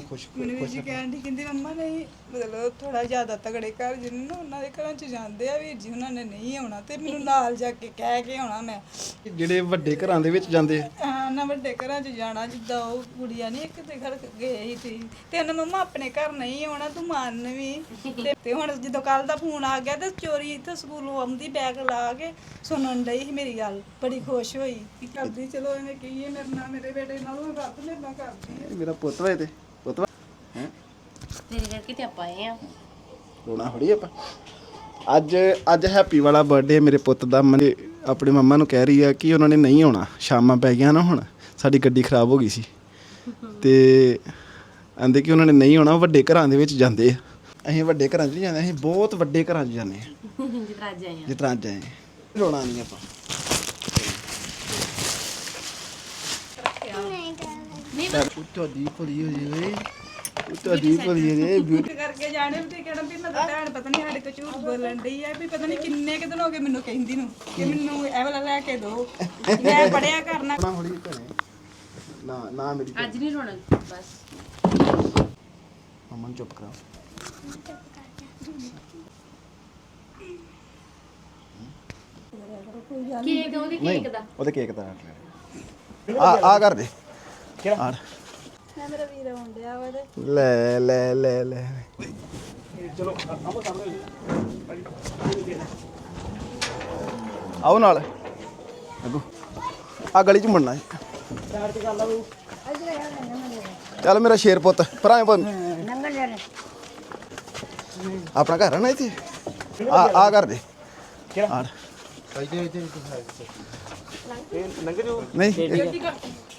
ਖੁਸ਼ ਮੈਨੂੰ ਵੀਰ ਜੀ ਕਹਿਣ ਦੀ ਕਹਿੰਦੀ ਮੰਮਾ ਨਹੀਂ ਮਤਲਬ ਥੋੜਾ ਜ਼ਿਆਦਾ ਤਗੜੇ ਘਰ ਜਿਹਨੂੰ ਨਾ ਉਹਨਾਂ ਦੇ ਘਰਾਂ ਚ ਜਾਂਦੇ ਆ ਵੀਰ ਜੀ ਉਹਨਾਂ ਨੇ ਨਹੀਂ ਆਉਣਾ ਤੇ ਮੈਨੂੰ ਨਾਲ ਜਾ ਕੇ ਕਹਿ ਕੇ ਆਉਣਾ ਮੈਂ। ਜਿਹੜੇ ਵੱਡੇ ਘਰਾਂ ਦੇ ਵਿੱਚ ਜਾਂਦੇ ਆ। ਹਾਂ ਨਾ ਵੱਡੇ ਘਰਾਂ ਚ ਜਾਣਾ ਜਿੱਦਾਂ ਉਹ ਕੁੜੀਆਂ ਨਹੀਂ ਇੱਕ ਤੇ ਘਰ ਗਏ ਸੀ ਤੇ ਤੇ ਉਹਨਾਂ ਮੰਮਾ ਆਪਣੇ ਘਰ ਨਹੀਂ ਆਉਣਾ ਤੂੰ ਮੰਨ ਵੀ। ਤੇ- ਤੇ ਹੁਣ ਜਦੋਂ ਕੱਲ ਦਾ ਫੋਨ ਆ ਗਿਆ ਤੇ ਚੋਰੀ ਇੱਥੇ ਸਕੂਲੋਂ ਆਉਂਦੀ ਬੈਗ ਲਾ ਕੇ ਸੁਣਨ ਡਈ ਸੀ ਮੇਰੀ ਗੱਲ ਬੜੀ ਖੁਸ਼ ਹੋਈ। ਕਿ ਕਰਦੀ ਚਲੋ ਇਹਨੇ ਕਹੀਏ ਮੇਰੇ ਨਾਲ ਮੇਰੇ ਬੇਟੇ ਨਾਲ ਰੱਬ ਮੇਰੇ ਨਾਲ ਕਰਦੀ ਹੈ ਮੇਰਾ ਪੁੱਤ ਵਾ ਇਹ ਤੇ। ਹੈ ਤੇਰੇ ਕਰਕੇ ਤੇ ਆਪਾਂ ਆਏ ਆ। ਰੋਣਾ ਥੋੜੀ ਆਪਾਂ। ਅੱਜ ਅੱਜ ਹੈਪੀ ਵਾਲਾ ਬਰਥਡੇ ਮੇਰੇ ਪੁੱਤ ਦਾ ਮੈਂ ਆਪਣੀ ਮੰਮਾ ਨੂੰ ਕਹਿ ਰਹੀ ਆ ਕਿ ਉਹਨਾਂ ਨੇ ਨਹੀਂ ਆਉਣਾ। ਸ਼ਾਮਾਂ ਪੈ ਗਈਆਂ ਨਾ ਹੁਣ ਸਾਡੀ ਗੱਡੀ ਖਰਾਬ ਹੋ ਗਈ ਸੀ। ਤੇ ਆਂਦੇ ਕਿ ਉਹਨਾਂ ਨੇ ਨਹੀਂ ਆਉਣਾ ਵੱਡੇ ਘਰਾਂ ਦੇ ਵਿੱਚ ਜਾਂਦੇ ਆ। ਅਸੀਂ ਵੱਡੇ ਘਰਾਂ 'ਚ ਨਹੀਂ ਜਾਂਦੇ ਅਸੀਂ ਬਹੁਤ ਵੱਡੇ ਘਰਾਂ 'ਚ ਜਾਂਦੇ ਆ। ਜਿਤਰਾ ਅੱਜ ਆਏ ਆ। ਜਿਸ ਤਰ੍ਹਾਂ ਅੱਜ ਆਏ ਰੋਣਾ ਨਹੀਂ ਆਪਾਂ। ਨਹੀਂ ਤੁਹਾਡੀ ਭਲੀ ਹੋ ਜੇ ਵੇ ਤੁਹਾਡੀ ਭਲੀ ਹੋ ਜੇ ਝੂਠ ਕਰਕੇ ਜਾਣੇ ਵੀ ਤੇ ਕਹਿਣਾ ਵੀ ਮੈਂ ਤਾਂ ਭੈਣ ਪਤਾ ਨਹੀਂ ਸਾਡੇ ਤੋਂ ਝੂਠ ਬੋਲਣ ਡਈ ਆ ਵੀ ਪਤਾ ਨਹੀਂ ਕਿੰਨੇ ਕੁ ਦਿਨ ਹੋ ਗਏ ਮੈਨੂੰ ਕਹਿੰਦੀ ਨੂੰ ਕਿ ਮੈਨੂੰ ਇਹ ਵਾਲਾ ਲੈ ਕੇ ਦਿਓ ਮੈਂ ਪੜਿਆ ਕਰਨਾ ਨਾ ਹੌਲੀ ਭੈਣੇ ਨਾ ਨਾ ਮੇਰੀ। ਅੱਜ ਨਹੀਂ ਰੋਣਾ ਬਸ। ਮੰਮਾ ਨੂੰ ਚੁੱਪ ਕਰਾਓ। ਕੇਕ ਉਹਦੇ ਕੇਕ ਦਾ। ਉਹਦੇ ਕੇਕ ਦਾ ਆ ਆ ਕਰ ਦੇ। ਕਿਹੜਾ? ਮੈਂ ਮੇਰਾ ਵੀਰ ਹੁੰਦਿਆ ਵਾ ਤੇ। ਲੈ ਲੈ ਲੈ ਲੈ। ਆਓ ਨਾਲ। ਅੱਗੋ। ਆ ਗਲੀ ਚ ਮੁੜਨਾ ਹੈ ਚੱਲ ਮੇਰਾ ਸ਼ੇਰ ਪੁੱਤ ਭਰਾ ਪੁੱਤ। ਆਪਣਾ ਘਰ ਹੈ ਨਾ ਇੱਥੇ? ਆ ਆ ਕਰ ਦੇ। ਆ ਨਹੀਂ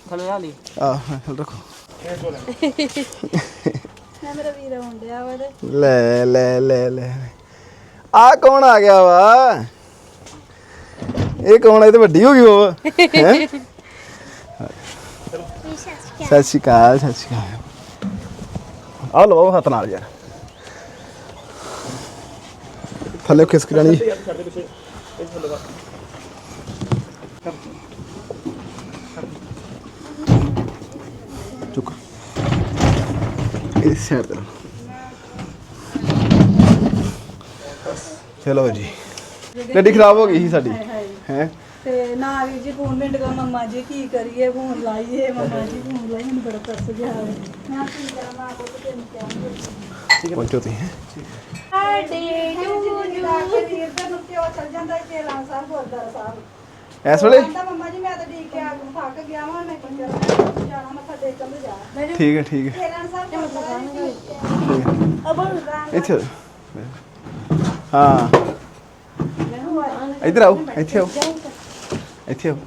ਥੱਲੇ ਆ ਲਈ। ਆ ਰੱਖੋ। ਮੈਂ ਮੇਰਾ ਵੀਰ ਹੁੰਦਿਆ ਵਾ ਤੇ ਲੈ ਲੈ ਲੈ ਲੈ। ਆ ਕੌਣ ਆ ਗਿਆ ਵਾ? ਇਹ ਕੌਣ ਹੈ ਇਹ ਤੇ ਵੱਡੀ ਹੋ ਗਈ ਉਹ ਹੈ? ਸਤਿ ਸ਼੍ਰੀ ਅਕਾਲ, ਸਤਿ ਸ਼੍ਰੀ ਅਕਾਲ। ਆ ਲਓ ਹੱਥ ਨਾਲ ਯਾਰ। ਥੱਲੇ ਖਿਸਕ ਜਾਣੀ। ਇਸ ਸਾਈਡ ਚਲੋ ਜੀ। ਗੱਡੀ ਖਰਾਬ ਹੋ ਗਈ ਸੀ ਸਾਡੀ। ਹੈ? ਤੇ ਨਾ ਵੀਰ ਜੀ ਫੋਨ ਮਿੰਟ ਕੋ ਮੰਮਾ ਜੀ ਕੀ ਕਰੀਏ ਫੋਨ ਲਾਈਏ ਮੰਮਾ ਜੀ ਫੋਨ ਲਾਈ ਮੈਨੂੰ ਬੜਾ ਤਰਸ ਗਿਆ ਵਾ। ਮੈਂ ਕੀ ਕਰਾਂ ਮੈਂ ਆਪ ਤੇ ਤੈਨੂੰ ਕਿਹਾ ਪਹੁੰਚੋ ਤੁਸੀਂ ਹੈਂ? ਸਾਡੇ ਟੂ ਜੀ ਵੀਰ ਦਾ ਨੂੰ ਕਿਉਂ ਚੱਲ ਜਾਂਦਾ ਰਾਂ ਸਾਹਿਬ ਗੁਰਦਾਰਾ ਸਾਹਿਬ ਇਸ ਵੇਲੇ? ਕਹਿੰਦਾ ਮੰਮਾ ਜੀ ਮੈਂ ਤਾਂ ਠੀਕ ਆ ਥੱਕ ਗਿਆ ਵਾਂ ਮੈਂ ਮੈਂ ਜਾਣਾ ਮੱਥਾ ਟੇਕਣ ਤੇ ਜਾ। ਠੀਕ ਹੈ ਠੀਕ ਹੈ। ਤੇਰਾਂ ਸਾਹਿਬ ਗੁਰਦਾਰਾ ਠੀਕ ਹੈ। ਅਬਲ ਰਾਂ ਇੱਥੇ ਆਓ। ਹਾਂ। ਇੱਧਰ ਆਓ ਇੱਥੇ ਆਓ। ਇੱਥੇ ਆਓ।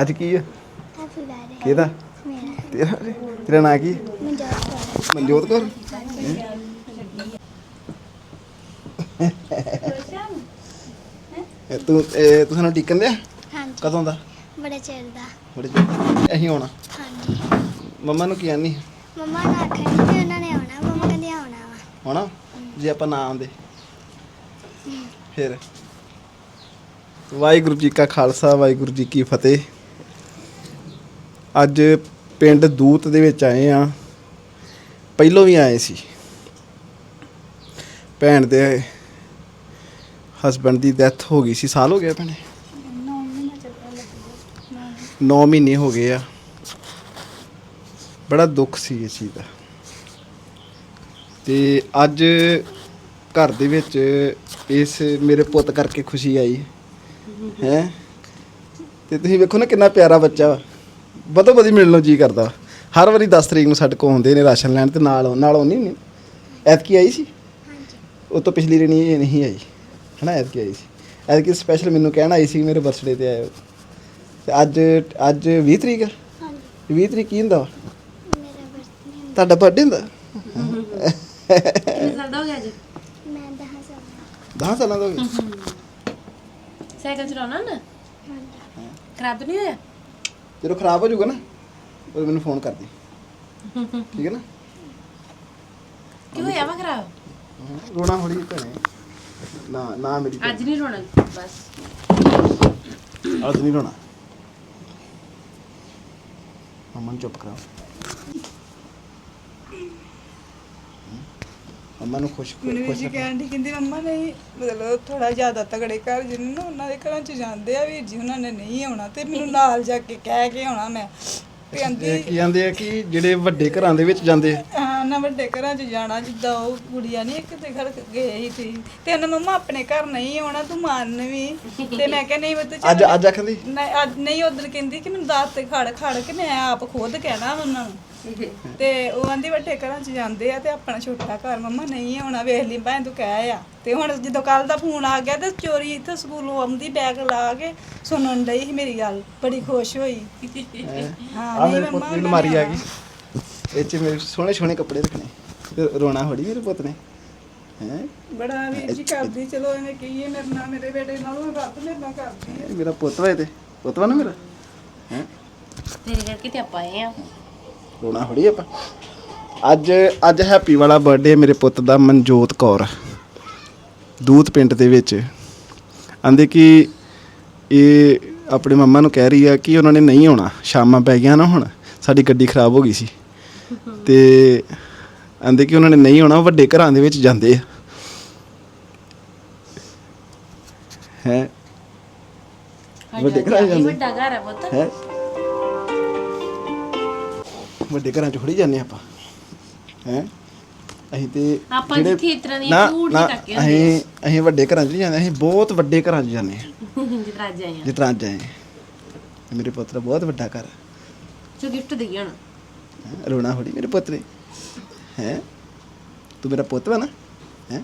ਅੱਜ ਕੀ ਹੈ? ਹੈਪੀ ਬਰਥਡੇ ਕਿਹਦਾ? ਮੇਰਾ ਤੇਰਾ ਤੇਰਾ ਨਾਂ ਕੀ ਮਨਜੋਤ ਕੌਰ। ਮਨਜੋਤ ਕੌਰ। ਇਹ ਤੂੰ ਇਹ ਤੂੰ ਸਾਨੂੰ ਟਿਕਣ ਦਿਆ ਹਾਂਜੀ। ਕਦੋਂ ਦਾ? ਬੜੇ ਚਿਰ ਦਾ। ਬੜੇ ਚਿਰ ਅਸੀਂ ਆਉਣਾ ਹਾਂਜੀ। ਮੰਮਾ ਨੂੰ ਕੀ ਆਨੀ? ਮੰਮਾ ਨੇ ਆਖਿਆ ਸੀ ਕਿ ਉਹਨਾਂ ਨੇ ਆਉਣਾ ਮੰਮਾ ਕਹਿੰਦੇ ਆਉਣਾ ਵਾ। ਹੋਣਾ? ਜੇ ਆਪਾਂ ਨਾ ਆਉਂਦੇ। ਫਿਰ? ਵਾਹਿਗੁਰੂ ਜੀ ਕਾ ਖਾਲਸਾ ਵਾਹਿਗੁਰੂ ਜੀ ਕੀ ਫਤਿਹ। ਅੱਜ ਪਿੰਡ ਦੂਤ ਦੇ ਵਿੱਚ ਆਏ ਆ। ਪਹਿਲੋਂ ਵੀ ਆਏ ਸੀ। ਭੈਣ ਦੇ ਹਸਬੰਡ ਦੀ ਡੈਥ ਹੋ ਗਈ ਸੀ ਸਾਲ ਹੋ ਗਿਆ ਭੈਣੇ 9 ਮਹੀਨੇ ਹੋ ਗਏ ਆ। ਬੜਾ ਦੁੱਖ ਸੀ ਇਸ ਚੀਜ਼ ਦਾ। ਤੇ ਅੱਜ ਘਰ ਦੇ ਵਿੱਚ ਇਸ ਮੇਰੇ ਪੁੱਤ ਕਰਕੇ ਖੁਸ਼ੀ ਆਈ। ਹੈ? ਤੇ ਤੁਸੀਂ ਵੇਖੋ ਨਾ ਕਿੰਨਾ ਪਿਆਰਾ ਬੱਚਾ ਵਾ। ਬਦੋ ਬਦੀ ਮਿਲਣ ਨੂੰ ਜੀ ਕਰਦਾ। ਹਰ ਵਾਰੀ 10 ਤਰੀਕ ਨੂੰ ਸਾਡੇ ਕੋਲ ਆਉਂਦੇ ਨੇ ਰਾਸ਼ਨ ਲੈਣ ਤੇ ਨਾਲ ਨਾਲ ਆਉਣੀ ਨਹੀਂ। ਐਤਕੀ ਆਈ ਸੀ? ਉਹ ਤੋਂ ਪਿਛਲੀ ਰਣੀ ਇਹ ਨਹੀਂ ਆਈ। ਹਨਾ ਐਤਕੀ ਆਈ ਸੀ। ਐਤਕੀ ਸਪੈਸ਼ਲ ਮੈਨੂੰ ਕਹਿਣ ਆਈ ਸੀ ਮੇਰੇ ਬਰਥਡੇ ਤੇ ਆਇਓ ਤੇ ਅੱਜ ਅੱਜ 20 ਤਰੀਕ ਆ? ਹਾਂਜੀ। 20 ਤਰੀਕ ਕੀ ਹੁੰਦਾ? ਮੇਰਾ ਬਰਥਡੇ ਤੁਹਾਡਾ ਬਰਥਡੇ ਹੁੰਦਾ? ਕਿੰਨੇ ਸਾਲ ਦਾ ਹੋ ਗਿਆ ਅੱਜ? ਮੈਂ 10 ਸਾਲ ਦਾ। 10 ਸਾਲਾਂ ਦਾ ਹੋ ਗਿਆ। ਸਾਈਕਲ ਚਲਾਉਣਾ ਨਾ? ਹਾਂਜੀ। ਖਰਾਬ ਨਹੀਂ ਹੋਇਆ? ਜਦੋਂ ਖਰਾਬ ਹੋ ਜਾਊਗਾ ਨਾ ਉਹ ਮੈਨੂੰ ਫੋਨ ਕਰ ਦੀ। ਠੀਕ ਹੈ ਨਾ? ਕਿਉਂ ਹੋਇਆ ਵਾ ਖਰਾਬ? ਹਾਂ, ਰੋਣਾ ਹੌਲੀ ਭੈਣੇ। ਨਾ ਨਾ ਮੇਰੀ ਭੈਣ। ਅੱਜ ਨਹੀਂ ਰੋਣਾ ਬਸ। ਅੱਜ ਨਹੀਂ ਰੋਣਾ। ਮੰਮਾ ਨੂੰ ਚੁੱਪ ਕਰਾਓ। ਮੰਮਾ ਨੂੰ ਖੁਸ਼ ਮੈਨੂੰ ਖੁਸ਼ ਜੀ ਰੱਖੋ। ਕਹਿਣ ਦੀ ਕਹਿੰਦੀ ਮੰਮਾ ਨਹੀਂ ਮਤਲਬ ਥੋੜਾ ਜ਼ਿਆਦਾ ਤਗੜੇ ਘਰ ਜਿਹਨੂੰ ਨਾ ਉਹਨਾਂ ਦੇ ਘਰਾਂ ਚ ਜਾਂਦੇ ਆ ਵੀਰ ਜੀ ਉਹਨਾਂ ਨੇ ਨਹੀਂ ਆਉਣਾ ਤੇ ਮੈਨੂੰ ਨਾਲ ਜਾ ਕੇ ਕਹਿ ਕੇ ਆਉਣਾ ਮੈਂ। ਕਹਿੰਦੀ ਕੀ ਜਾਂਦੇ ਆ ਕਿ ਜਿਹੜੇ ਵੱਡੇ ਘਰਾਂ ਦੇ ਵਿੱਚ ਜਾਂਦੇ ਆ? ਹਾਂ ਨਾ ਵੱਡੇ ਘਰਾਂ 'ਚ ਜਾਣਾ ਜਿੱਦਾਂ ਉਹ ਕੁੜੀਆਂ ਨਹੀਂ ਇੱਕ ਤੇ ਘਰ ਗਏ ਸੀ ਤੁਸੀਂ ਤੇ ਉਹਨਾਂ ਮੰਮਾ ਆਪਣੇ ਘਰ ਨਹੀਂ ਆਉਣਾ ਤੂੰ ਮੰਨ ਵੀ। ਤੇ ਮੈਂ ਕਿਹਾ ਨਹੀਂ ਉਹ ਤੇ ਚੱਲ ਅੱਜ ਅੱਜ ਆਖਦੀ? ਨਹੀਂ ਅੱਜ ਨਹੀਂ ਉਦੋਂ ਕਹਿੰਦੀ ਕਿ ਮੈਨੂੰ ਦਾਤ ਤੇ ਖੜ ਖੜ ਕੇ ਮੈਂ ਆਪ ਖੁਦ ਕਹਿਣਾ ਉਹਨਾਂ ਨੂੰ। ਤੇ ਉਹ ਆਂਦੀ ਵੱਡੇ ਘਰਾਂ 'ਚ ਜਾਂਦੇ ਆ ਤੇ ਆਪਣਾ ਛੋਟਾ ਘਰ ਮੰਮਾ ਨਹੀਂ ਆਉਣਾ ਵੇਖ ਲਈ ਭਾਵੇਂ ਤੂੰ ਕਹਿ ਆ। ਤੇ ਹੁਣ ਜਦੋਂ ਕੱਲ ਦਾ ਫੋਨ ਆ ਗਿਆ ਤੇ ਚੋਰੀ ਇੱਥੇ ਸਕੂਲੋਂ ਆਉਂਦੀ ਬੈਗ ਲਾ ਕੇ ਸੁਣਨ ਸੀ ਮੇਰੀ ਗੱਲ ਬੜੀ ਖੁਸ਼ ਹੋਈ। ਹਾਂ? ਆ ਮੇਰੇ ਪੁੱਤ ਮੰਮਾ ਦੀ ਉਹਨਾਂ ਨੇ ਆ ਗਈ। ਇਹ ਚ ਮੇਰੇ ਸੋਹਣੇ ਸੋਹਣੇ ਕੱਪੜੇ ਰੱਖਣੇ। ਰੋਣਾ ਹੋੜੀ ਮੇਰੇ ਪੁੱਤ ਨੇ। ਹੈ? ਬੜਾ ਵੀਰ ਜੀ ਕਰਦੀ ਚਲੋ ਇਹਨੇ ਕਹੀਏ ਮੇਰੇ ਨਾਲ ਮੇਰੇ ਬੇਟੇ ਨਾਲੋਂ ਰੱਬ ਮੇਰੇ ਨਾਲ ਕਰਦੀ ਹੈ ਮੇਰਾ ਪੁੱਤ ਵਾ ਇਹ ਤੇ। ਪੁੱਤ ਵਾ ਨਾ ਮੇਰਾ। ਹੈ? ਤੇਰੇ ਕਰਕੇ ਤੇ ਆਪਾਂ ਆਏ ਆ। ਰੋਣਾ ਹੋੜੀ ਆਪਾਂ। ਅੱਜ ਅੱਜ ਹੈਪੀ ਵਾਲਾ ਬਰਥਡੇ ਮੇਰੇ ਪੁੱਤ ਦਾ ਮਨਜੋਤ ਕੌਰ। ਦੂਤ ਪਿੰਡ ਦੇ ਵਿੱਚ। ਆਂਦੇ ਕਿ ਇਹ ਆਪਣੇ ਮੰਮਾ ਨੂੰ ਕਹਿ ਰਹੀ ਆ ਕਿ ਉਹਨਾਂ ਨੇ ਨਹੀਂ ਆਉਣਾ। ਸ਼ਾਮਾਂ ਪੈ ਗਈਆਂ ਨਾ ਹੁਣ। ਸਾਡੀ ਗੱਡੀ ਖਰਾਬ ਹੋ ਗਈ ਸੀ। ਤੇ ਆਂਦੇ ਕਿ ਉਹਨਾਂ ਨੇ ਨਹੀਂ ਆਉਣਾ ਵੱਡੇ ਘਰਾਂ ਦੇ ਵਿੱਚ ਜਾਂਦੇ ਆ। ਹੈ? ਵੱਡੇ ਘਰਾਂ 'ਚ ਜਾਂਦੇ। ਵੱਡਾ ਘਰ ਹੈ ਪੁੱਤ। ਹੈ? ਵੱਡੇ ਘਰਾਂ 'ਚ ਥੋੜੀ ਜਾਂਦੇ ਆਪਾਂ। ਹੈ? ਅਸੀਂ ਤੇ ਆਪਾਂ ਜਿਹੜੇ- ਜਿੱਥੇ ਇਸ ਤਰ੍ਹਾਂ ਦੀ ਨਾ ਝੂਠ ਨਾ ਨਹੀਂ ਹੁੰਦੇ ਅਸੀਂ ਅਸੀਂ ਵੱਡੇ ਘਰਾਂ 'ਚ ਨਹੀਂ ਜਾਂਦੇ ਅਸੀਂ ਬਹੁਤ ਵੱਡੇ ਘਰਾਂ 'ਚ ਜਾਂਦੇ ਹਾਂ ਆਏ ਆ। ਜਿਸ ਤਰ੍ਹਾਂ ਅੱਜ ਆਏ ਹਾਂ। ਮੇਰੇ ਪੁੱਤ ਦਾ ਬਹੁਤ ਵੱਡਾ ਘਰ ਜੋ ਗਿਫਟ ਦੇਈਏ ਹੁਣ। ਰੋਣਾ ਹੋੜੀ ਮੇਰੇ ਪੁੱਤ ਨੇ। ਹੈ? ਤੂੰ ਮੇਰਾ ਪੁੱਤ ਵਾ ਨਾ? ਹੈ?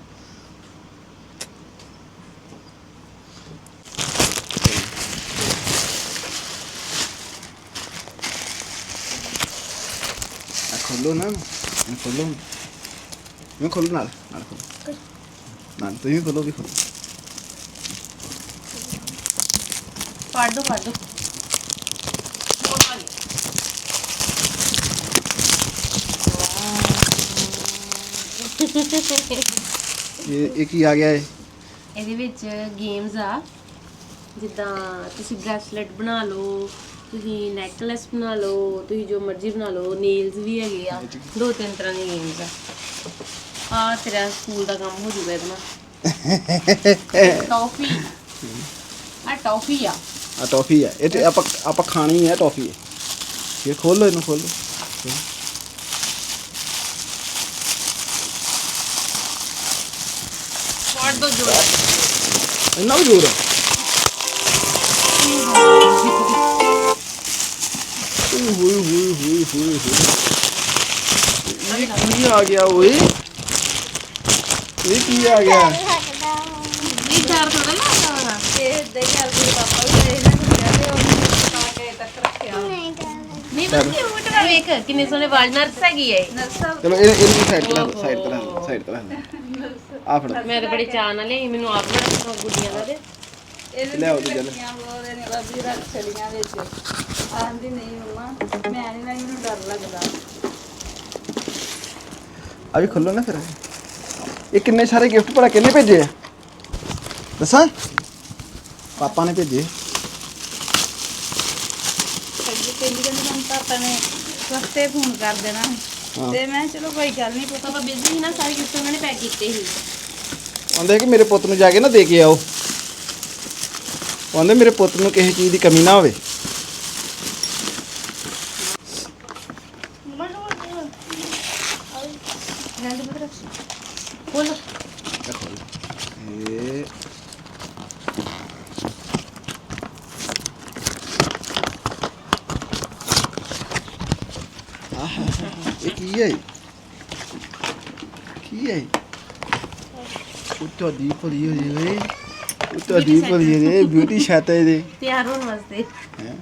ਖੋਲੋ ਨਾ। ਇਹ ਖੋਲੋ। ਮੈਂ ਖੋਲੋ ਨਾਲ ਨਾਲ ਖੋਲੋ। ਨਾਲ, ਤੁਸੀਂ ਖੋਲੋ ਵੀ ਖੋਲੋ। ਫੜ ਦੋ ਫੜ ਦੋ। ਇਹ ਇਹ ਕੀ ਆ ਗਿਆ ਇਹ? ਇਹਦੇ ਵਿੱਚ ਗੇਮਸ ਆ। ਜਿੱਦਾਂ ਤੁਸੀਂ ਬ੍ਰੈਸਲੇਟ ਬਣਾ ਲਓ ਤੁਸੀਂ ਨੈਕਲੈਸ ਬਣਾ ਲਓ ਤੁਸੀਂ ਜੋ ਮਰਜ਼ੀ ਬਣਾ ਲਓ ਨੇਲਸ ਵੀ ਹੈਗੇ ਆ। ਦੋ ਤਿੰਨ ਤਰ੍ਹਾਂ ਦੀਆਂ ਗੇਮਸ ਆ। ਆ ਤੇਰਾ ਸਕੂਲ ਦਾ ਕੰਮ ਹੋ ਜੂਗਾ ਇਹਦੇ ਟੌਫੀ। ਆ ਟੌਫੀ ਆ। ਆ ਟੌਫੀ ਹੈ ਇਹ ਤੇ ਆਪਾਂ ਆਪਾਂ ਖਾਣੀ ਹੈ ਟੌਫੀ। ਇਹ ਖੋਲੋ ਇਹਨੂੰ ਖੋਲੋ ਫੜ ਦੋ ਜੋੜਾ ਇੰਨਾ ਵੀ ਜ਼ੋਰ ਹੈ ਓਏ ਹੋਏ ਹੋਏ ਹੋਏ ਹੋਏ ਹੋਏ ਇਹ ਕੀ ਆ ਗਿਆ ਓਏ ਇਹ ਕੀ ਆ ਗਿਆ ਇਹ ਚਾਰ ਥੋੜਾ ਲੱਗਦਾ ਤੇ ਇਦਾਂ ਹੀ ਕਰਦੇ ਪਾਪਾ ਵੀ ਗਏ ਨਾ ਤੇ ਉਹਨੂੰ ਤਾਂ ਕੇ ਤੱਕ ਰੱਖਿਆ ਨਹੀਂ ਬਸ ਕਿਊਟ ਵਾ ਵੇਖ ਕਿੰਨੇ ਸੋਹਣੇ ਵਾਲ ਨਰਸ ਹੈਗੀ ਨਰਸਾ ਚਲੋ ਇਹ ਇਹਨੂੰ ਸਾਈਡ ਤੇ ਰੱਖ ਸਾਈਡ ਤੇ ਰੱਖ ਸਾਈਡ ਤੇ ਰੱਖ ਆ ਫੜ ਮੈਂ ਤਾਂ ਬੜੇ ਚਾਅ ਨਾਲ ਲਈ ਮੈਨੂੰ ਆਪ ਬੜਾ ਗੁੱਡੀਆਂ ਦਾ ਇਹਦੇ ਲਿਆਓ ਵਿੱਚ ਜੀ ਬੋਲਦੇ ਨੇ ਰੱਬੀ ਰੱਖ ਛੜੀਆਂ ਵਿੱਚ। ਆਂਦੀ ਨਹੀਂ ਮੰਮਾ ਮੈਂ ਨਹੀਂ ਨਾ ਮੈਨੂੰ ਡਰ ਲੱਗਦਾ। ਆ ਵੀ ਖੋਲੋ ਨਾ ਫਿਰ। ਇਹ ਕਿੰਨੇ ਸਾਰੇ ਗਿਫਟ ਭਲਾ ਕਿੰਨੇ ਭੇਜੇ ਆ? ਦੱਸਾਂ? ਪਾਪਾ ਨੇ ਭੇਜੇ। ਅੱਗੇ ਕਹਿੰਦੀ ਕਹਿੰਦੀ ਹੁਣ ਪਾਪਾ ਨੇ ਸਸਤੇ ਫੋਨ ਕਰ ਦੇਣਾ। ਤੇ ਮੈਂ ਚਲੋ ਕੋਈ ਗੱਲ ਨਹੀਂ ਪੁੱਤ। ਪਾਪਾ ਬਿਜ਼ੀ ਸੀ ਨਾ ਸਾਰੇ ਗਿਫਟ ਉਹਨਾਂ ਨੇ ਪੈਕ ਕੀਤੇ ਸੀ। ਕਹਿੰਦੇ ਕਿ ਮੇਰੇ ਪੁੱਤ ਨੂੰ ਜਾ ਕੇ ਨਾ ਦੇ ਕੇ ਆਓ। ਕਹਿੰਦੇ ਮੇਰੇ ਪੁੱਤ ਨੂੰ ਕਿਸੇ ਚੀਜ਼ ਦੀ ਕਮੀ ਨਾ ਹੋਵੇ। ਬੋਲ ਇਹ ਆਹ ਇਹ ਕੀ ਹੈ ਕੀ ਹੈ ਦੀ ਭਲੀ ਹੋ ਜੇ ਵੇ ਉੱਤੋਂ ਦੀ ਭਲੀ ਹੋ ਜੇ ਬਿਊਟੀ ਸ਼ਾਟ ਹੈ ਇਹਦੇ। ਤਿਆਰ ਹੋਣ ਵਾਸਤੇ। ਹੈਂ।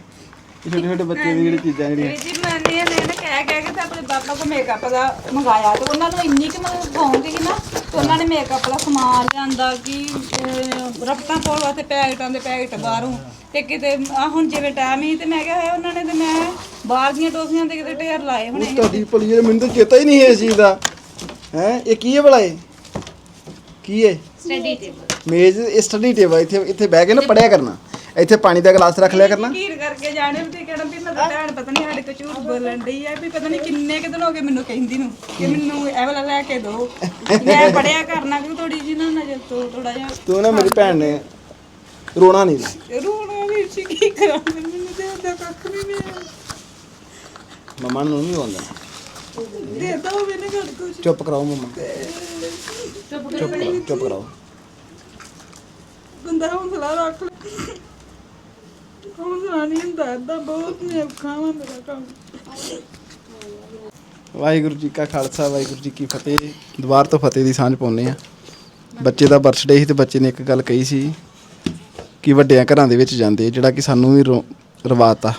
ਇਹ ਛੋਟੇ ਛੋਟੇ ਬੱਚਿਆਂ ਦੀ ਜਿਹੜੀ ਚੀਜ਼ਾਂ ਜਿਹੜੀਆਂ। ਜੀ ਮੈਂ ਨੇ ਨੇ ਕਹਿ ਕਹਿ ਕੇ ਤੇ ਆਪਣੇ ਪਾਪਾ ਕੋ ਮੇਕਅਪ ਦਾ ਮੰਗਾਇਆ। ਤੇ ਉਹਨਾਂ ਨੂੰ ਇੰਨੀ ਕਿ ਮੈਂ ਕਹੂੰਗੀ ਕਿ ਨਾ ਤੇ ਉਹਨਾਂ ਨੇ ਮੇਕਅਪ ਦਾ ਸਮਾਨ ਲਿਆਂਦਾ ਕਿ ਅਹ, ਪਾਉਣ ਵਾਸਤੇ ਪੈਕਟਾਂ ਦੇ ਪੈਕਟ ਬਾਹਰੋਂ। ਤੇ ਕਿਤੇ ਆ ਹੁਣ ਜਿਵੇਂ ਟਾਈਮ ਹੀ ਤੇ ਮੈਂ ਕਿਹਾ ਹੈ ਉਹਨਾਂ ਨੇ ਤੇ ਮੈਂ ਬਾਹਰ ਦੀਆਂ ਟੋਫੀਆਂ ਤੇ ਕਿਤੇ ਢੇਰ ਲਾਏ ਹੋਣੇ ਉੱਤੋਂ ਦੀ ਭਲੀ ਹੋ ਮੈਨੂੰ ਤਾਂ ਚੇਤਾ ਹੀ ਨਹੀਂ ਹੈ ਇਸ ਚੀਜ਼ ਦਾ। ਹੈ? ਇਹ ਕੀ ਹੈ ਭਲਾ ਇਹ? ਕੀ ਹੈ? ਸਟੱਡੀ ਟੇਬਲ ਮੇਜ਼ ਸਟੱਡੀ ਟੇਬਲ ਇੱਥੇ ਇੱਥੇ ਬਹਿ ਕੇ ਨਾ ਪੜਿਆ ਕਰਨਾ। ਇੱਥੇ ਪਾਣੀ ਦਾ ਗਲਾਸ ਰੱਖ ਲਿਆ ਕਰਨਾ। ਕਰਕੇ ਜਾਣੇ ਤੇ ਕਹਿਣਾ ਵੀ ਮੈਂ ਤਾਂ ਭੈਣ ਪਤਾ ਨਹੀਂ ਸਾਡੇ ਤੋਂ ਝੂਠ ਬੋਲਣ ਡਈ ਆ ਵੀ ਪਤਾ ਨਹੀਂ ਕਿੰਨੇ ਕੁ ਦਿਨ ਹੋ ਗਏ ਮੈਨੂੰ ਕਹਿੰਦੀ ਨੂੰ ਕਿ ਮੈਨੂੰ ਇਹ ਵਾਲਾ ਲੈ ਕੇ ਦਿਓ ਮੈਂ ਪੜਿਆ ਕਰਨਾ ਕਿ ਥੋੜੀ ਜਿਹੀ ਨਾ ਨਜ਼ਰ ਤੋਂ ਥੋੜਾ ਜਿਹਾ। ਤੂੰ ਨਾ ਮੇਰੀ ਭੈਣ ਨੇ ਰੋਣਾ ਨਹੀਂ ਰੋਣਾ ਵੀ ਸੀ ਕੀ ਕਰਾਂ ਮੈਨੂੰ ਤੇ ਉਹਦਾ ਕੱਖ ਵੀ ਨਹੀਂ ਹੈ ਮਮਾ ਨੂੰ ਨਹੀਂ ਆਉਂਦਾ ਦੇ ਦੋ ਮੈਨੇ ਘਰ ਕੁਝ ਚੁੱਪ ਕਰਾਓ ਮਮਾ। ਚੁੱਪ ਚੁੱਪ ਕਰਾਓ। ਚੁੱਪ ਕਰਾਓ। ਬੰਦਾ ਹੌਸਲਾ ਰੱਖ ਲੈ। ਹੌਸਲਾ ਨਹੀਂ ਹੁੰਦਾ ਏਦਾਂ ਬਹੁਤ ਨੇ ਔਖਾ ਵਾ ਮੇਰਾ ਕੰਮ। ਵਾਹਿਗੁਰੂ ਜੀ ਕਾ ਖਾਲਸਾ ਵਾਹਿਗੁਰੂ ਜੀ ਕੀ ਫਤਿਹ ਦੁਬਾਰ ਤੋਂ ਫਤਿਹ ਦੀ ਸਾਂਝ ਪਾਉਂਦੇ ਆ ਬੱਚੇ ਦਾ ਬਰਥਡੇ ਸੀ ਤੇ ਬੱਚੇ ਨੇ ਇੱਕ ਗੱਲ ਕਹੀ ਸੀ ਕਿ ਵੱਡਿਆਂ ਘਰਾਂ ਦੇ ਵਿੱਚ ਜਾਂਦੇ ਜਿਹੜਾ ਕਿ ਸਾਨੂੰ ਵੀ ਰੋ- ਰਵਾਤਾ।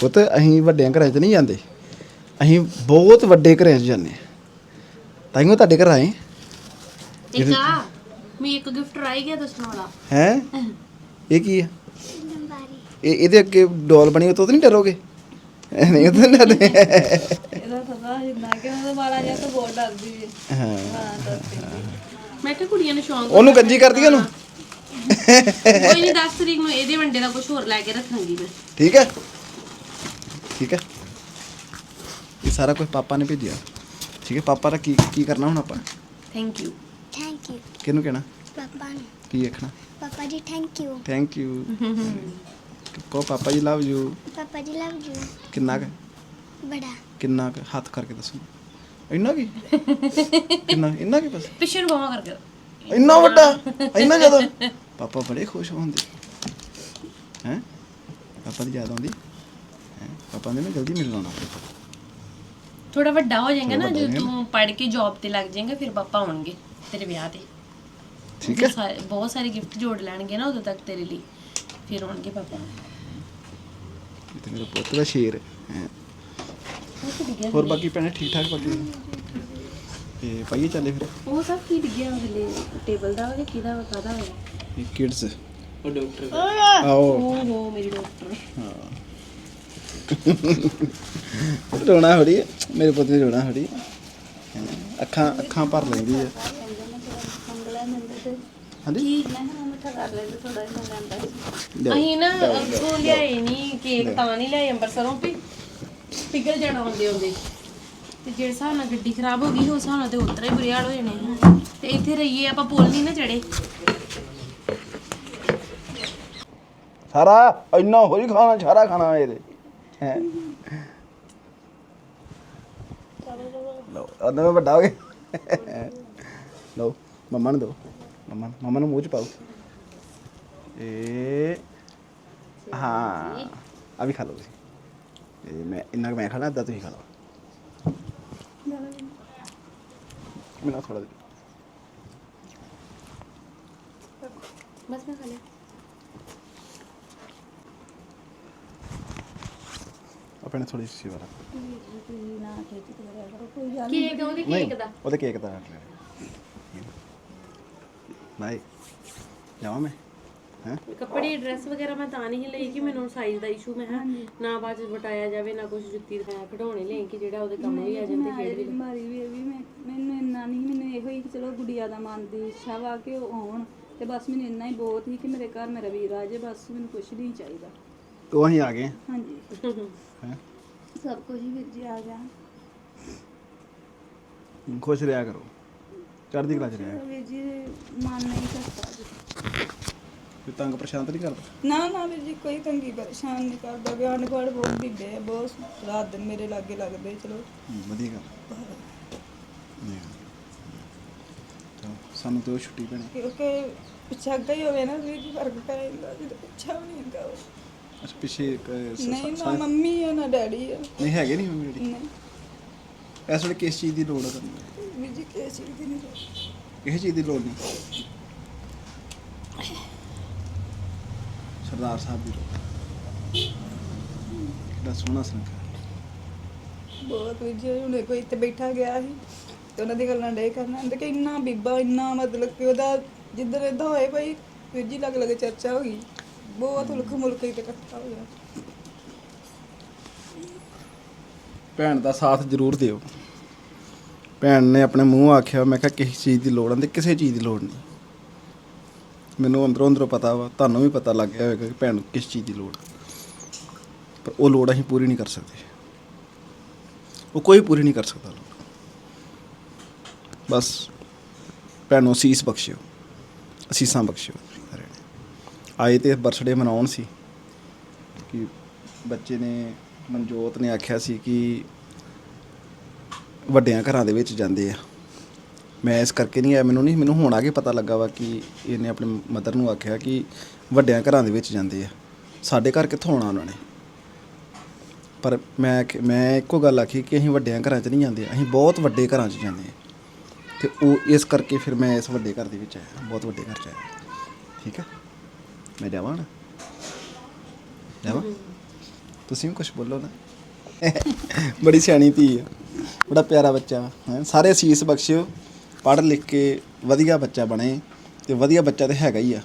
ਪੁੱਤ ਅਸੀਂ ਵੱਡਿਆਂ ਘਰਾਂ 'ਚ ਨਹੀਂ ਜਾਂਦੇ। ਅਸੀਂ ਬਹੁਤ ਵੱਡੇ ਘਰਾਂ 'ਚ ਜਾਂਦੇ ਤਾਈਓ ਤੁਹਾਡੇ ਘਰ ਆਏ? ਇੱਕ ਆ ਮੈਂ ਇੱਕ ਗਿਫਟ ਰਹਿ ਗਿਆ ਦੱਸਣ ਵਾਲਾ। ਹੈ? ਇਹ ਕੀ ਹੈ ਇਹ ਇਹਦੇ ਅੱਗੇ ਡੋਲ ਬਣੀ ਉਹ ਤੋਂ ਤਾਂ ਨਹੀਂ ਡਰੋਗੇ? ਨਹੀਂ ਉਹ ਤਾਂ ਡਰਦੇ। ਇਹਦਾ ਪਤਾ ਜਿੰਨਾ ਕਿ ਉਹ ਮਾੜਾ ਜਿਹਾ ਤਾਂ ਬਹੁਤ ਡਰਦੀ ਹੈ। ਹਾਂ। ਹਾਂ ਮੈਂ ਕਿਹਾ ਕੁੜੀਆਂ ਨੂੰ ਸ਼ੌਂਕ ਉਹਨੂੰ ਕੰਜੀ ਕਰਦੀ ਉਹਨੂੰ? ਕੋਈ ਨਹੀਂ 10 ਤਰੀਕ ਨੂੰ ਇਹਦੇ ਵੰਡੇ ਦਾ ਕੁਝ ਹੋਰ ਲੈ ਕੇ ਰੱਖਾਂਗੀ ਮੈਂ। ਠੀਕ ਹੈ। ਠੀਕ ਹੈ? ਇਹ ਸਾਰਾ ਕੁਝ ਪਾਪਾ ਨੇ ਭੇਜਿਆ। ਠੀਕ ਹੈ? ਪਾਪਾ ਦਾ ਕੀ ਕੀ ਕਰਨਾ ਹੁਣ ਆਪਾਂ? ਥੈਂਕ ਯੂ ਥੈਂਕ ਯੂ ਕਿਹਨੂੰ ਕਹਿਣਾ? ਪਾਪਾ ਨੂੰ। ਕੀ ਆਖਣਾ? ਪਾਪਾ ਜੀ ਥੈਂਕ ਯੂ ਥੈਂਕ ਯੂ ਕੋ ਪਾਪਾ ਜੀ ਲਵ ਯੂ ਪਾਪਾ ਜੀ ਲਵ ਯੂ ਕਿੰਨਾ ਕੁ? ਬੜਾ। ਕਿੰਨਾ ਕੁ? ਹੱਥ ਕਰਕੇ ਦੱਸੋ। ਇੰਨਾ ਕੀ? ਕਿੰਨਾ ਇੰਨਾ ਕੀ ਬਸ? ਪਿੱਛੇ ਨੂੰ ਬਾਵਾ ਕਰਕੇ ਇੰਨਾ ਵੱਡਾ? ਇੰਨਾ ਜ਼ਿਆਦਾ? ਪਾਪਾ ਬੜੇ ਖੁਸ਼ ਹੁੰਦੇ। ਹੈ? ਪਾਪਾ ਦੀ ਯਾਦ ਆਉਂਦੀ? ਪਾਪਾ ਨੇ ਨਾ ਜਲਦੀ ਮਿਲਣਾ ਆਉਣਾ ਥੋੜਾ ਵੱਡਾ ਹੋ ਜਾਏਗਾ ਨਾ ਜਦੋਂ ਤੂੰ ਪੜ੍ਹ ਕੇ ਜੌਬ ਤੇ ਲੱਗ ਜਾਏਗਾ ਫਿਰ ਪਾਪਾ ਆਉਣਗੇ ਤੇਰੇ ਵਿਆਹ ਤੇ। ਠੀਕ ਹੈ। ਸਾਰੇ- ਬਹੁਤ ਸਾਰੇ ਗਿਫਟ ਜੋੜ ਲੈਣਗੇ ਨਾ ਉਦੋਂ ਤੱਕ ਤੇਰੇ ਲਈ ਫਿਰ ਆਉਣਗੇ ਪਾਪਾ। ਇਹ ਤੇ ਮੇਰਾ ਪੁੱਤ ਦਾ ਸ਼ੇਰ ਹੈ। ਉਹ ਕੀ ਡਿੱਗਿਆ ਹੋਰ ਬਾਕੀ ਭੈਣੇ ਠੀਕ ਠਾਕ ਬਾਕੀ? ਤੇ ਪਾਈਏ ਚੱਲੇ ਫਿਰ। ਉਹ ਸਭ ਕੀ ਡਿੱਗਿਆ ਹਲੇ ਟੇਬਲ ਦਾ ਉਹ ਕਿਹਦਾ ਵਾ, ਕਾਹਦਾ ਹੋਇਆ ਇਹ ਕਿਡਸ ਉਹ ਡਾਕਟਰ ਆਓ। ਉਹ ਹੋ ਮੇਰੀ ਡਾਕਟਰ। ਰੋਣਾ ਹੋੜੀ ਮੇਰੇ ਪੁੱਤ ਨੇ ਰੋਣਾ ਹੋੜੀ ਅੱਖਾਂ ਅੱਖਾਂ ਭਰ ਲੈਂਦੀ ਹੈ। ਹਾਂਜੀ। ਅਸੀਂ ਨਾ ਅੱਗੋਂ ਲਿਆਏ ਨਹੀਂ ਕੇਕ ਤਾਂ ਨਹੀਂ ਲਿਆਏ ਅੰਬਰਸਰੋਂ ਵੀ। ਪਿਘਲ ਜਾਣਾ ਹੁੰਦੇ ਹੁੰਦੇ। ਤੇ ਜਿਹੜੇ ਹਿਸਾਬ ਨਾਲ ਗੱਡੀ ਖਰਾਬ ਹੋ ਗਈ ਉਸ ਹਿਸਾਬ ਨਾਲ ਤੇ ਉਤਰਾ ਹੀ ਬੁਰੇ ਹਾਲ ਹੋ ਜਾਣੇ ਸੀ। ਤੇ ਇੱਥੇ ਰਹੀਏ ਆਪਾਂ ਪੁੱਲ ਨਹੀਂ ਨਾ ਚੜੇ ਸਾਰਾ ਇੰਨਾ ਹੋਈ ਖਾਣਾ ਸਾਰਾ ਖਾਣਾ ਇਹਦੇ। ਲਓ ਉਹਨਾਂ ਮੈਂ ਵੱਡਾ ਹੋ ਗਿਆ। ਲਓ ਮੰਮਾ ਨੂੰ ਦਿਓ ਮੰਮਾ ਮੰਮਾ ਨੂੰ ਮੂੰਹ ਚ ਪਾਓ। ਇਹ ਹਾਂ ਆ ਵੀ ਖਾ ਲਓ ਤੁਸੀਂ। ਇਹ ਮੈਂ ਇੰਨਾ ਕੁ ਮੈਂ ਖਾਣਾ ਅੱਧਾ ਤੁਸੀਂ ਖਾ ਲਓ। ਮੈਨੂੰ ਥੋੜਾ ਦੇ ਬਸ ਮੈਂ ਖਾ ਲਿਆ। ਆਪਣੇ ਥੋੜੀ ਸੀ ਵਾਲਾ ਕੇਕ ਉਹਦੇ ਕੇਕ ਦਾ। ਉਹਦੇ ਕੇਕ ਦਾ ਰੱਖ ਲੈ ਜਾਵਾਂ ਮੈਂ? ਹੈ? ਕੱਪੜੇ ਡਰੈਸ ਵਗੈਰਾ ਮੈਂ ਤਾਂ ਨਹੀਂ ਲਈ ਕਿ ਮੈਨੂੰ ਸਾਈਜ਼ ਦਾ ਇਸ਼ੂ ਮੈਂ ਕਿਹਾ ਨਾ ਬਾਅਦ ਚ ਵਟਾਇਆ ਜਾਵੇ ਨਾ ਕੁਝ ਜੁੱਤੀ ਦਾ ਖਿਡੌਣੇ ਲੈ ਕਿ ਜਿਹੜਾ ਉਹਦੇ ਕੰਮ ਵੀ ਆ ਜਾਂਦੇ ਖੇਡ ਵੀ। ਮਾਰੀ ਵੀ ਇਹ ਵੀ ਮੈਂ ਮੈਨੂੰ ਇੰਨਾ ਨਹੀਂ ਮੈਨੂੰ ਇਹੋ ਹੀ ਕਿ ਚਲੋ ਗੁੜੀਆ ਦਾ ਮਨ ਦੀ ਇੱਛਾ ਵਾ ਕਿ ਉਹ ਆਉਣ ਤੇ ਬਸ ਮੈਨੂੰ ਇੰਨਾ ਹੀ ਬਹੁਤ ਹੀ ਕਿ ਮੇਰੇ ਘਰ ਮੇਰਾ ਵੀਰ ਆ ਜੇ ਬਸ ਮੈਨੂੰ ਕੁਝ ਨਹੀਂ ਚਾਹੀਦਾ। ਤੋ ਅਸੀਂ ਆ ਗਏ। ਹਾਂਜੀ। ਹੈ। ਸਭ ਕੁਝ ਹੀ ਵੀਰ ਜੀ ਆ ਗਿਆ। ਖੁਸ਼ ਰਿਹਾ ਕਰੋ। ਚੜ੍ਹਦੀ ਕਲਾ ਚ ਰਿਹਾ। ਕਰੋ। ਵੀਰ ਜੀ ਮਨ ਨਹੀਂ ਕਰਦਾ ਜੀ। ਕੋਈ ਤੰਗ ਪਰੇਸ਼ਾਨ ਤਾਂ ਨਹੀਂ ਕਰਦਾ? ਨਾ ਨਾ ਵੀਰ ਜੀ ਕੋਈ ਤੰਗੀ ਪਰੇਸ਼ਾਨ ਨਹੀਂ ਕਰਦਾ। ਵੀ ਆਂਢ ਗੁਆਂਢ ਬਹੁਤ ਦਿੰਦੇ ਆ ਬਹੁਤ ਰਾਤ ਦਿਨ ਮੇਰੇ ਲਾਗੇ ਲੱਗਦੇ ਚਲੋ। ਹੂੰ, ਵਧੀਆ ਗੱਲ। ਨਹੀਂ ਚਲੋ ਸਾਨੂੰ ਤੇ ਉਹ ਛੁੱਟੀ ਪੈਣੀ। ਕਿਉਂਕਿ ਪਿੱਛਾ ਅੱਗਾ ਹੀ ਹੋਵੇ ਨਾ ਵੀਰ ਜੀ ਫ਼ਰਕ ਪੈ ਜਾਂਦਾ। ਜਦੋਂ ਪਿੱਛਾ ਵੀ ਨਹੀਂ ਹੈਗਾ ਉਹ। ਅੱਛਾ ਪਿੱਛੇ ਇੱਕ ਸ- ਨਹੀਂ ਸ- ਨਾ ਮੰਮੀ ਆ ਨਾ ਡੈਡੀ ਆ ਨਹੀਂ ਹੈਗੇ ਨਹੀਂ ਮੰਮੀ ਡੈਡੀ? ਨਹੀਂ। ਇਸ ਵੇਲੇ ਕਿਸ ਚੀਜ਼ ਦੀ ਲੋੜ ਹੈ ਤੁਹਾਨੂੰ? ਵੀਰ ਜੀ ਕਿਸੇ ਚੀਜ਼ ਦੀ ਨਹੀਂ ਲੋੜ। ਕਿਸੇ ਚੀਜ਼ ਦੀ ਲੋੜ ਨਹੀਂ? ਸਰਦਾਰ ਸਾਹਿਬ ਦੀ ਲੋੜ। ਕਿੰਨਾ ਸੋਹਣਾ ਬਹੁਤ ਜੀ ਹੁਣੇ ਕੋਈ ਇੱਥੇ ਬੈਠਾ ਗਿਆ ਸੀ ਤੇ ਉਹਨਾਂ ਦੀ ਗੱਲਾਂ ਡੇ ਕਰਨਾ। ਤੇ ਕਿ ਇੰਨਾ ਬੀਬਾ ਇੰਨਾ ਮਤਲਬ ਕਿ ਉਹਦਾ ਜਿੱਦਣ ਏਦਾਂ ਹੋਏ ਭਾਈ ਵੀਰ ਜੀ ਲੱਗ ਲੱਗ ਚਰਚਾ ਹੋ ਗਈ। ਬਹੁਤ ਹੁਲਕ ਮੁਲਕ ਹੀ ਤੇ ਇਕੱਠਾ ਹੋ ਭੈਣ ਦਾ ਸਾਥ ਜ਼ਰੂਰ ਦਿਓ। ਭੈਣ ਨੇ ਆਪਣੇ ਮੂੰਹ ਆਖਿਆ, ਮੈਂ ਕਿਹਾ ਕਿਸੇ ਚੀਜ਼ ਦੀ ਲੋੜ ਨਹੀਂ ਤੇ ਕਿਸੇ ਚੀਜ਼ ਦੀ ਲੋੜ ਨਹੀਂ ਮੈਨੂੰ ਅੰਦਰੋਂ ਅੰਦਰੋਂ ਪਤਾ ਵਾ, ਤੁਹਾਨੂੰ ਵੀ ਪਤਾ ਲੱਗ ਗਿਆ ਹੋਵੇਗਾ ਕਿ ਭੈਣ ਨੂੰ ਕਿਸ ਚੀਜ਼ ਦੀ ਲੋੜ। ਆ। ਪਰ ਉਹ ਲੋੜ ਅਸੀਂ ਪੂਰੀ ਨਹੀਂ ਕਰ ਸਕਦੇ। ਉਹ ਕੋਈ ਪੂਰੀ ਨਹੀਂ ਕਰ ਸਕਦਾ ਲੋੜ। ਬਸ, ਭੈਣ ਨੂੰ ਅਸੀਸ ਬਖਸ਼ਿਓ। ਅਸੀਸਾਂ ਬਖਸ਼ਿਓ। ਆਏ ਤੇ ਬਰਥਡੇ ਮਨਾਉਣ ਸੀ। ਕਿ ਬੱਚੇ ਨੇ, ਮਨਜੋਤ ਨੇ ਆਖਿਆ ਸੀ ਕਿ ਵੱਡਿਆਂ ਘਰਾਂ ਦੇ ਵਿੱਚ ਜਾਂਦੇ ਆ। ਮੈਂ ਇਸ ਕਰਕੇ ਨਹੀਂ ਆਇਆ, ਮੈਨੂੰ ਨਹੀਂ, ਮੈਨੂੰ ਹੁਣ ਆ ਕੇ ਪਤਾ ਲੱਗਾ ਵਾ ਕਿ ਇਹਨੇ ਆਪਣੇ ਮਦਰ ਨੂੰ ਆਖਿਆ ਕਿ ਵੱਡਿਆਂ ਘਰਾਂ ਦੇ ਵਿੱਚ ਜਾਂਦੇ ਆ। ਸਾਡੇ ਘਰ ਕਿੱਥੋਂ ਆਉਣਾ ਉਹਨਾਂ ਨੇ? ਪਰ ਮੈਂ ਕਿ- ਮੈਂ ਇੱਕੋ ਗੱਲ ਆਖੀ ਕਿ ਅਸੀਂ ਵੱਡਿਆਂ ਘਰਾਂ 'ਚ ਨਹੀਂ ਜਾਂਦੇ, ਅਸੀਂ ਬਹੁਤ ਵੱਡੇ ਘਰਾਂ 'ਚ ਜਾਂਦੇ ਹਾਂ ਤੇ ਉਹ ਇਸ ਕਰਕੇ ਫਿਰ ਮੈਂ ਇਸ ਵੱਡੇ ਘਰ ਦੇ ਵਿੱਚ ਆਇਆ, ਬਹੁਤ ਵੱਡੇ ਘਰ 'ਚ ਆਇਆ। ਠੀਕ ਹੈ? ਮੈਂ ਜਾਵਾਂ ਨਾ? ਜਾਵਾਂ? ਤੁਸੀਂ ਵੀ ਕੁਝ ਬੋਲੋ ਨਾ। ਬੜੀ ਸਿਆਣੀ ਧੀ ਆ। ਬੜਾ ਪਿਆਰਾ ਬੱਚਾ। ਵਾ ਹੈਂ? ਸਾਰੇ ਅਸੀਸ ਬਖਸ਼ਿਓ। ਪੜ੍ਹ ਲਿਖ ਕੇ ਵਧੀਆ ਬੱਚਾ ਬਣੇ ਤੇ ਵਧੀਆ ਬੱਚਾ ਤੇ ਹੈਗਾ ਹੀ ਆ।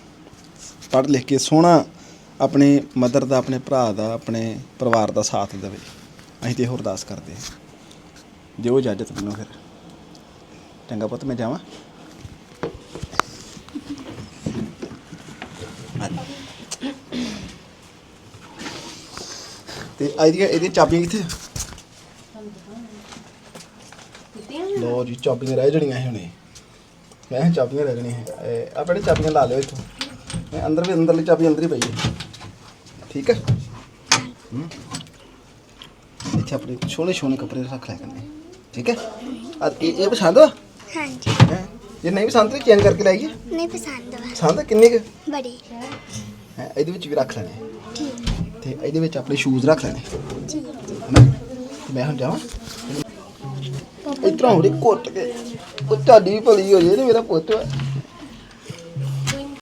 ਪੜ੍ਹ ਲਿਖ ਕੇ ਸੋਹਣਾ ਆਪਣੇ ਮਦਰ ਦਾ, ਆਪਣੇ ਭਰਾ ਦਾ, ਆਪਣੇ ਪਰਿਵਾਰ ਦਾ ਸਾਥ ਦੇਵੇ। ਅਸੀਂ ਤੇ ਹੋਰ ਅਰਦਾਸ ਕਰਦੇ ਹਾਂ। ਦਿਓ ਇਜਾਜ਼ਤ ਮੈਨੂੰ ਫਿਰ। ਚੰਗਾ ਪੁੱਤ, ਮੈਂ ਜਾਵਾਂ? ਇਹਦੀਆਂ ਇਹਦੀਆਂ ਚਾਬੀਆਂ ਕਿੱਥੇ? ਲੋ ਜੀ ਚਾਬੀਆਂ ਰਹਿ ਜਣੀਆਂ ਸੀ ਹੁਣੇ। ਮੈਂ ਕਿਹਾ ਚਾਬੀਆਂ ਰਹਿ ਜਣੀਆਂ ਸੀ। ਆਪਣੇ ਚਾਬੀਆਂ ਲਾ ਲਿਓ ਇੱਥੋਂ। ਮੈਂ ਅੰਦਰ ਵੀ ਅੰਦਰਲੀ ਚਾਬੀ ਅੰਦਰ ਹੀ ਪਈ ਹੈ। ਠੀਕ ਹੈ? ਹੂੰ। ਇੱਥੇ ਆਪਣੇ ਸੋਹਣੇ ਸੋਹਣੇ ਕੱਪੜੇ ਰੱਖ ਲੈ ਕਰਨੇ। ਠੀਕ ਹੈ? ਆ ਇਹ ਇਹ ਪਸੰਦ ਆ ਹਾਂਜੀ? ਜੇ ਨਹੀਂ ਪਸੰਦ ਤਾਂ ਚੇਂਜ ਕਰਕੇ ਲੈ ਆਈਏ। ਨਹੀਂ ਪਸੰਦ ਵਾ। ਪਸੰਦ ਆ ਕਿੰਨੀ ਕੁ? ਬੜੀ। ਹੈ ਇਹਦੇ ਵਿੱਚ ਵੀ ਰੱਖ ਲੈਣੇ। ਤੇ ਇਹਦੇ ਵਿੱਚ ਆਪਣੇ ਸ਼ੂਜ਼ ਰੱਖ ਲੈਣੇ। ਹਨਾ? ਤੇ ਮੈਂ ਹੁਣ ਜਾਵਾਂ। ਇਤਰਾ ਹੋਰੀ ਕੁੱਟ ਕੇ। ਉਹ ਤੁਹਾਡੀ ਵੀ ਭਲੀ ਹੋ ਜੇ ਤੇ ਮੇਰਾ ਪੁੱਤ ਵਾ।